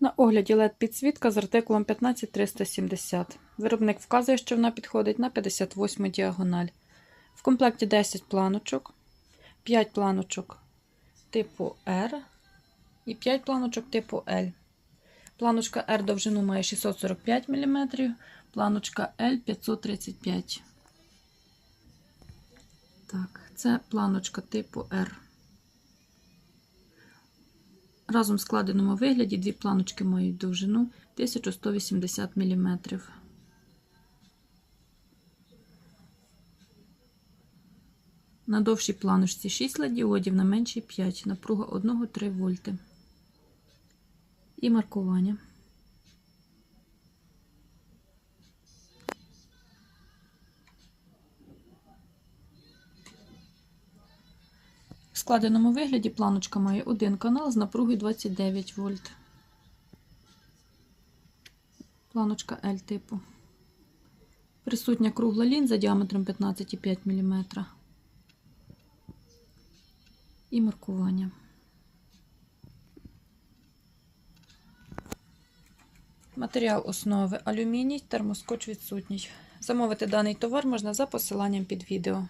На огляді LED підсвітка з артикулом 15370. Виробник вказує, що вона підходить на 58 діагональ. В комплекті 10 планочок, 5 планочок типу R і 5 планочок типу L. Планочка R довжину має 645 мм, планочка L 535 Так, це планочка типу R. Разом в складеному вигляді дві планочки мають довжину 1180 мм. На довшій планочці 6 ладіодів, на меншій 5, напруга 1-3 вольти. І маркування. В складеному вигляді планочка має один канал з напругою 29 вольт. Планочка L типу. Присутня кругла лінза діаметром 15,5 мм. І маркування. Матеріал основи алюміній, термоскоч відсутній. Замовити даний товар можна за посиланням під відео.